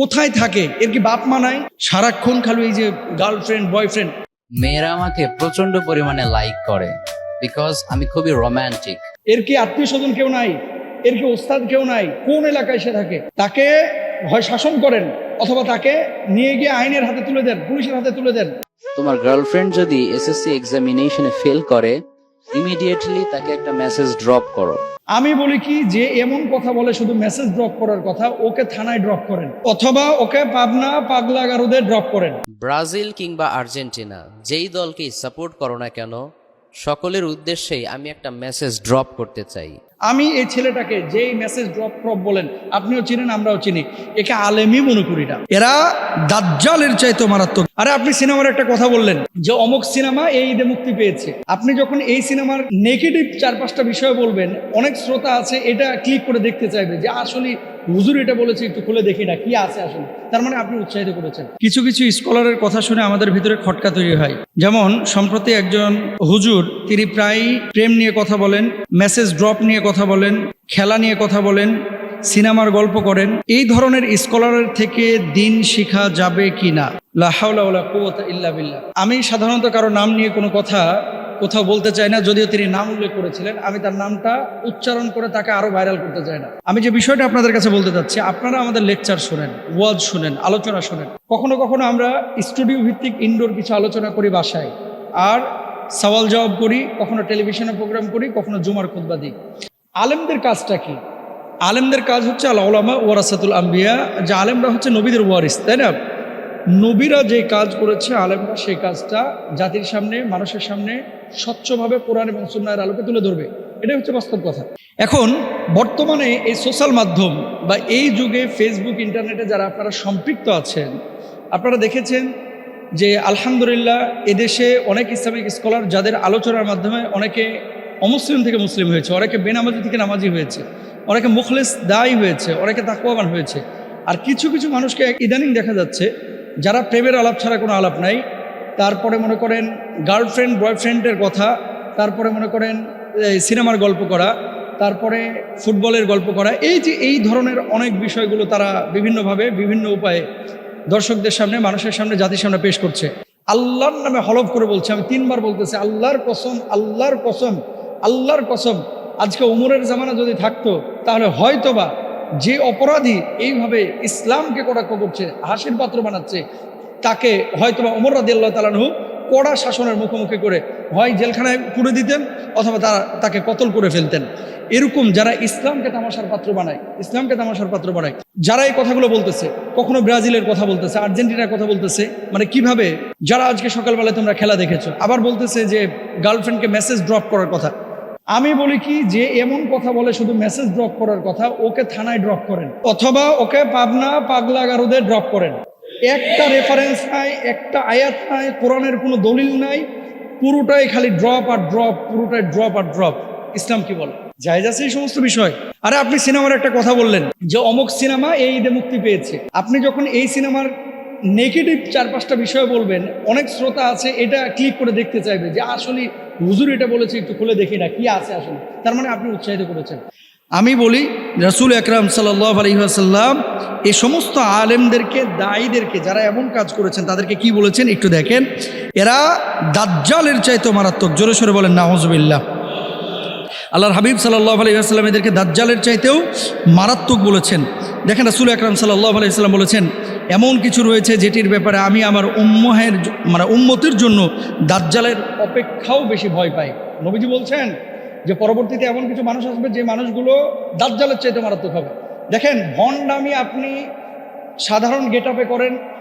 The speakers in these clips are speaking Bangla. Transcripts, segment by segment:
কোথায় থাকে? এর কি বাপ মা নাই? সারাক্ষণ খালি এই যে গার্লফ্রেন্ড বয়ফ্রেন্ড মেয়েরা আমাকে প্রচণ্ড পরিমাণে লাইক করে বিকজ আমি খুবই রোমান্টিক এর কি আত্মীয় স্বজন কেউ নাই? এর কি ওস্তাদ কেউ নাই? কোন এলাকায় সে থাকে? তাকে হয় শাসন করেন অথবা তাকে নিয়ে গিয়ে আইনের হাতে তুলে দেন পুলিশের হাতে তুলে দেন। তোমার গার্লফ্রেন্ড যদি এসএসসি এক্সামিনেশনে ফেল করে ইমিডিয়েটলি তাকে একটা মেসেজ ড্রপ করো। আমি বলি কি যে এমন কথা বলে শুধু মেসেজ ড্রপ করার কথা ওকে থানায় ড্রপ করেন। অথবা ওকে পাবনা পাগলা গারুদে ড্রপ করেন। ব্রাজিল কিংবা আর্জেন্টিনা যেই দলকেই সাপোর্ট করো না কেন সকলের উদ্দেশ্যেই আমি একটা মেসেজ ড্রপ করতে চাই। আমি এই ছেলেটাকে যেই মেসেজ ড্রপ ড্রপ বলেন, আপনিও চিনেন, আমরাও চিনি। একে আলেমি মনে করি না। এরা দাজ্জালের চাইতে মারাত্মক। আরে আপনি সিনেমার একটা কথা বললেন, যে অমুক সিনেমা এই ঈদে মুক্তি পেয়েছে। আপনি যখন এই সিনেমার নেগেটিভ চার পাঁচটা বিষয় বলবেন, অনেক শ্রোতা আছে, এটা ক্লিক করে দেখতে চাইবে যে আসলে হুজুর এটা বলেছে, একটু খুলে দেখি না কি আছে আসলে। তার মানে আপনি উৎসাহিত করেছেন। কিছু কিছু স্কলারের কথা শুনে আমাদের ভিতরে খটকা তৈরি হয়। যেমন, সম্প্রতি একজন হুজুর, তিনি প্রায় প্রেম নিয়ে কথা বলেন, মেসেজ ড্রপ নিয়ে কথা বলেন, খেলা নিয়ে কথা বলেন, সিনেমার গল্প করেন। এই ধরনের স্কলারের থেকে দিন শিখা যাবে কি না ইল্লা বিল্লাহ। আমি সাধারণত কারও নাম নিয়ে কোনো কথা কোথাও বলতে চাই না, যদিও তিনি নাম উল্লেখ করেছিলেন, আমি তার নামটা উচ্চারণ করে তাকে আরও ভাইরাল করতে চাই না। আমি যে বিষয়টা আপনাদের কাছে বলতে চাচ্ছি, আপনারা আমাদের লেকচার শোনেন ওয়াজ শোনেন, আলোচনা শোনেন। কখনো কখনো আমরা স্টুডিও ভিত্তিক ইনডোর কিছু আলোচনা করি বাসায়, আর সওয়াল জবাব করি, কখনো টেলিভিশনে প্রোগ্রাম করি, কখনো জুমার খুদ্া দিই। আলেমদের কাজটা কি? আলেমদের কাজ হচ্ছে আল ওলামা ওয়ারাসাতুল আম্বিয়া, যে আলেমরা হচ্ছে নবীদের ওয়ারিস, তাই না? নবীরা যে কাজ করেছে, আলেমরা সেই কাজটা জাতির সামনে, মানুষের সামনে স্বচ্ছভাবে কোরআন এবং সুন্নায়ের আলোকে তুলে ধরবে। এটাই হচ্ছে বাস্তব কথা। এখন বর্তমানে এই সোশ্যাল মাধ্যম বা এই যুগে ফেসবুক, ইন্টারনেটে যারা আপনারা সম্পৃক্ত আছেন, আপনারা দেখেছেন যে আলহামদুলিল্লাহ এদেশে অনেক ইসলামিক স্কলার যাদের আলোচনার মাধ্যমে অনেকে অমুসলিম থেকে মুসলিম হয়েছে, অনেকে বেনামাজি থেকে নামাজি হয়েছে, অনেকে মুখলেস দায়ী হয়েছে, অনেকে তাকুয়াবান হয়েছে। আর কিছু কিছু মানুষকে ইদানিং দেখা যাচ্ছে যারা প্রেমের আলাপ ছাড়া কোনো আলাপ নাই তারপরে মনে করেন গার্লফ্রেন্ড, বয়ফ্রেন্ডের কথা, তারপরে মনে করেন সিনেমার গল্প করা, তারপরে ফুটবলের গল্প করা, এই যে এই ধরনের অনেক বিষয়গুলো তারা বিভিন্নভাবে, বিভিন্ন উপায়ে দর্শকদের সামনে, মানুষের সামনে, জাতির সামনে পেশ করছে। আল্লাহর নামে হলফ করে বলছে, আমি তিনবার বলতেছি, আল্লাহর কসম আল্লাহর কসম আল্লাহর কসম। আজকে উমরের জামানা যদি থাকতো, তাহলে হয়তোবা যে অপরাধী এইভাবে ইসলামকে কটাক্ষ করছে, হাসির পাত্র বানাচ্ছে তাকে হয়তোবা উমর রাদি আল্লাহ তালানহু কড়া শাসনের মুখোমুখি করে হয় জেলখানায় পুড়ে দিতেন অথবা তারা তাকে কতল করে ফেলতেন। এরকম যারা ইসলামকে তামাশার পাত্র বানায়, ইসলামকে তামাশার পাত্র বানায়, যারা এই কথাগুলো বলতেছে, কখনো ব্রাজিলের কথা বলতেছে, আর্জেন্টিনার কথা বলতেছে মানে কীভাবে যারা আজকে সকালবেলায় তোমরা খেলা দেখেছ, আবার বলতেছে যে গার্লফ্রেন্ডকে মেসেজ ড্রপ করার কথা। আমি বলি কি যে এমন কথা বলে শুধু মেসেজ ড্রপ করার কথা, ওকে থানায় ড্রপ করেন, অথবা ওকে পাবনা পাগলা গারুদে ড্রপ করেন। একটা রেফারেন্স নাই, একটা আয়াত নাই, কোরআনের কোনো দলিল নাই, পুরোটাই খালি ড্রপ আর ড্রপ পুরোটাই ড্রপ আর ড্রপ ইসলাম কি বলে? জায়জ আছে এই সমস্ত বিষয়? আরে আপনি সিনেমার একটা কথা বললেন, যে অমুক সিনেমা এই ঈদে মুক্তি পেয়েছে। আপনি যখন এই সিনেমার নেগেটিভ চার পাঁচটা বিষয় বলবেন, অনেক শ্রোতা আছে এটা ক্লিক করে দেখতে চাইবে, যে আসলে হুজুর এটা বলেছে, একটু খুলে দেখি না, কি আছে আসলে। তার মানে আপনি উৎসাহিত করেছেন। আমি বলি রসুল আকরাম সাল্লাহ আলহিহাসাল্লাম এই সমস্ত আলেমদেরকে দায়ীদেরকে যারা এমন কাজ করেছেন, তাদেরকে কি বলেছেন একটু দেখেন। এরা দাজ্জালের চাইতে মারাত্মক। জোরে সরে বলেন নাহজবিল্লাহ আল্লাহর হাবিব সাল্লাহ আলহিহাস্লাম এদেরকে দাজ্জালের চাইতেও মারাত্মক বলেছেন। দেখেন রাসুল আকরাম সাল্লাহ আলহিহাল্লাম বলেছেন, এমন কিছু রয়েছে যেটির ব্যাপারে আমি আমার উম্মহের মানে উম্মতের জন্য দাজ্জালের অপেক্ষাও বেশি ভয় পাই। নবীজি বলছেন যে পরবর্তীতে এমন কিছু মানুষ আসবে যে মানুষগুলো দাজ্জালের চাইতে মারাত্মক হবে। দেখেন, ভণ্ডামি আপনি সাধারণ গেট করেন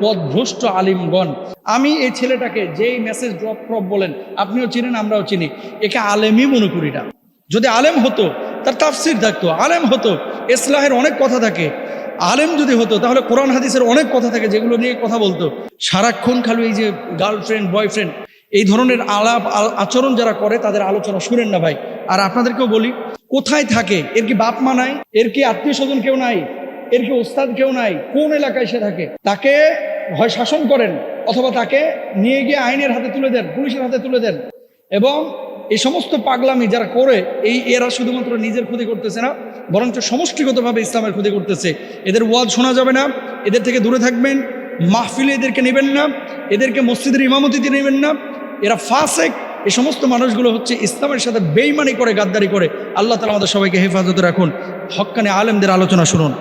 পদভ্রষ্ট আলিমগণ। আমি এই ছেলেটাকে যেই মেসেজ ড্রপ ড্রপ বলেন, আপনিও চিনেন, আমরাও চিনি। একে আলেমই মনে করি না। যদি আলেম হতো, তার তাফসির থাকতো। আলেম হতো, ইসলাহের অনেক কথা থাকে। আলেম যদি হতো, তাহলে কোরআন, হাদিসের অনেক কথা থাকে যেগুলো নিয়ে কথা বলতো। সারাক্ষণ খালি এই যে গার্লফ্রেন্ড বয়ফ্রেন্ড এই ধরনের আলাপ আল- আচরণ যারা করে, তাদের আলোচনা শুনেন না ভাই। আর আপনাদেরকেও বলি, কোথায় থাকে? এর কি বাপ মা নাই? এর কি আত্মীয় স্বজন কেউ নাই? এর কি ওস্তাদ কেউ নাই? কোন এলাকায় সে থাকে? তাকে হয় শাসন করেন অথবা তাকে নিয়ে গিয়ে আইনের হাতে তুলে দেন, পুলিশের হাতে তুলে দেন। এবং এই সমস্ত পাগলামি যারা করে, এই এরা শুধুমাত্র নিজের ক্ষতি করতেছে না, বরঞ্চ সমষ্টিগতভাবে ইসলামের ক্ষতি করতেছে। এদের ওয়াজ শোনা যাবে না, এদের থেকে দূরে থাকবেন, মাহফিলে এদেরকে নেবেন না, এদেরকে মসজিদের ইমামতিতে নেবেন না। এরা ফাসেক এই সমস্ত মানুষগুলো হচ্ছে ইসলামের সাথে বেইমানি করে, গাদ্দারি করে। আল্লাহ তালা আমাদের সবাইকে হেফাজতে রাখুন। হক্কানে আলেমদের আলোচনা শুনুন।